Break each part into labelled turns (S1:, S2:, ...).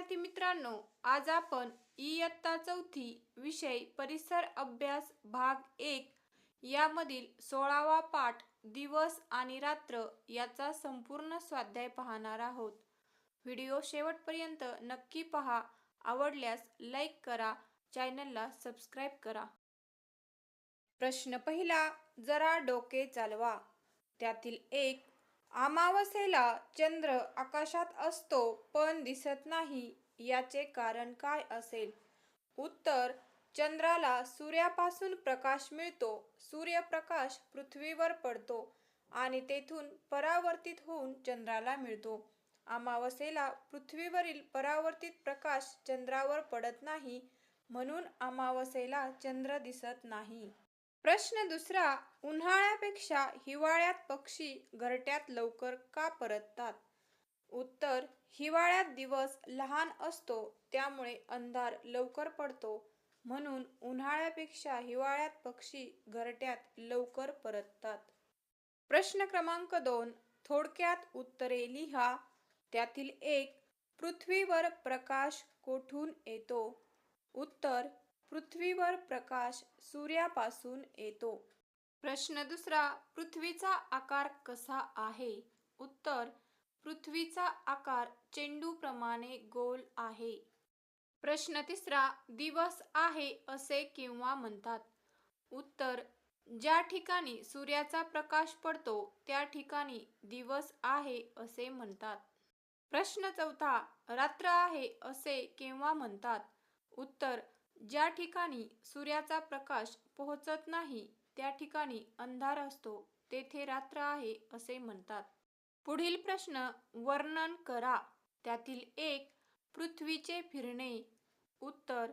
S1: विद्यार्थी मित्रांनो आज आपण इयत्ता चौथी विषय परिसर अभ्यास भाग एक यामधील सोळावा पाठ दिवस आणि रात्र याचा संपूर्ण स्वाध्याय पाहणार आहोत. व्हिडिओ शेवटपर्यंत नक्की पहा. आवडल्यास लाईक करा चॅनलला सबस्क्राईब करा. प्रश्न पहिला जरा डोके चालवा. त्यातील एक अमावस्येला चंद्र आकाशात असतो पण दिसत नाही. याचे कारण काय असेल? उत्तर चंद्राला सूर्यापासून प्रकाश मिळतो. सूर्यप्रकाश पृथ्वीवर पडतो आणि तेथून परावर्तित होऊन चंद्राला मिळतो. अमावस्येला पृथ्वीवरील परावर्तित प्रकाश चंद्रावर पडत नाही म्हणून अमावस्येला चंद्र दिसत नाही. प्रश्न दुसरा उन्हाळ्यापेक्षा हिवाळ्यात पक्षी घरट्यात लवकर का परततात? उत्तर हिवाळ्यात दिवस लहान असतो त्यामुळे अंधार लवकर पडतो. म्हणून उन्हाळ्यापेक्षा हिवाळ्यात पक्षी घरट्यात लवकर परततात. प्रश्न क्रमांक दोन थोडक्यात उत्तरे लिहा. त्यातील एक पृथ्वीवर प्रकाश कोठून येतो? उत्तर पृथ्वीवर प्रकाश सूर्यापासून येतो. प्रश्न दुसरा पृथ्वीचा आकार कसा आहे? उत्तर पृथ्वीचा आकार चेंडूप्रमाणे गोल आहे. प्रश्न तिसरा दिवस आहे असे केव्हा म्हणतात? उत्तर ज्या ठिकाणी सूर्याचा प्रकाश पडतो त्या ठिकाणी दिवस आहे असे म्हणतात. प्रश्न चौथा रात्र आहे असे केव्हा म्हणतात? उत्तर ज्या ठिकाणी सूर्याचा प्रकाश पोहोचत नाही त्या ठिकाणी अंधार असतो तेथे रात्र आहे असे म्हणतात. पुढील प्रश्न वर्णन करा. त्यातील एक पृथ्वीचे फिरणे. उत्तर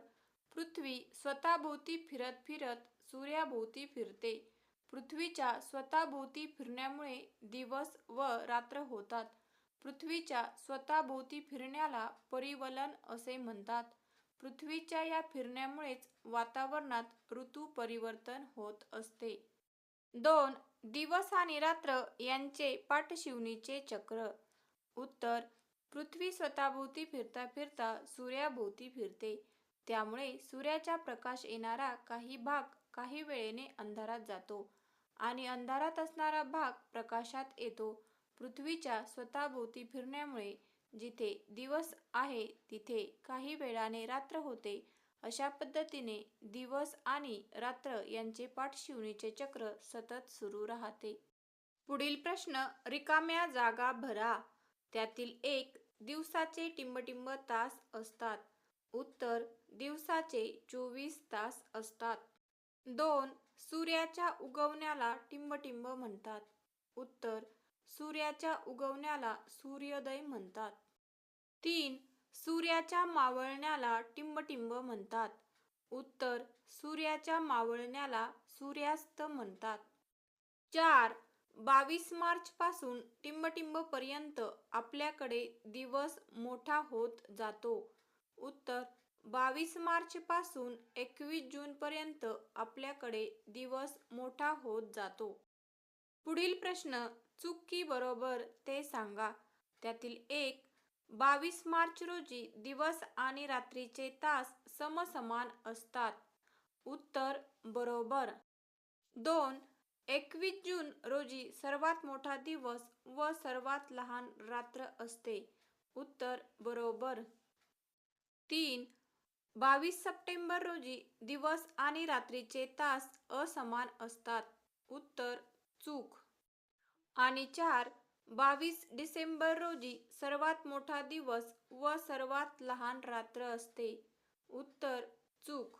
S1: पृथ्वी स्वतःभोवती फिरत फिरत सूर्याभोवती फिरते. पृथ्वीच्या स्वतःभोवती फिरण्यामुळे दिवस व रात्र होतात. पृथ्वीच्या स्वतःभोवती फिरण्याला परिवलन असे म्हणतात. पृथ्वीच्या या फिरण्यामुळेच वातावरणात ऋतू परिवर्तन होत असते. दोन दिवस आणि रात्र यांचे पाठशिवणीचे चक्र. उत्तर पृथ्वी स्वतःभोवती फिरता फिरता सूर्याभोवती फिरते. त्यामुळे सूर्याचा प्रकाश येणारा काही भाग काही वेळेने अंधारात जातो आणि अंधारात असणारा भाग प्रकाशात येतो. पृथ्वीच्या स्वतःभोवती फिरण्यामुळे जिथे दिवस आहे तिथे काही वेळाने रात्र होते. अशा पद्धतीने दिवस आणि रात्र यांचे पाठशिवणीचे चक्र सतत सुरू राहते. पुढील प्रश्न रिकाम्या जागा भरा. त्यातील एक दिवसाचे टिंबटिंब तास असतात. उत्तर दिवसाचे चोवीस तास असतात. दोन सूर्याच्या उगवण्याला टिंबटिंब म्हणतात. उत्तर सूर्याच्या उगवण्याला सूर्योदय म्हणतात. तीन सूर्याच्या मावळण्याला टिंबटिंब म्हणतात. उत्तर सूर्याच्या मावळण्याला सूर्यास्त म्हणतात. चार बावीस मार्च पासून टिंबटिंब पर्यंत आपल्याकडे दिवस मोठा होत जातो. उत्तर बावीस मार्च पासून एकवीस जून पर्यंत आपल्याकडे दिवस मोठा होत जातो. पुढील प्रश्न चुकी बरोबर ते सांगा. त्यातील एक बावीस मार्च रोजी दिवस आणि रात्रीचे तास समसमान असतात. उत्तर बरोबर. दोन एकवीस जून रोजी सर्वात मोठा दिवस व सर्वात लहान रात्र असते. उत्तर बरोबर. तीन बावीस सप्टेंबर रोजी दिवस आणि रात्रीचे तास असमान असतात. उत्तर चूक. आणि चार बावीस डिसेंबर रोजी सर्वात मोठा दिवस व सर्वात लहान रात्र असते. उत्तर चूक.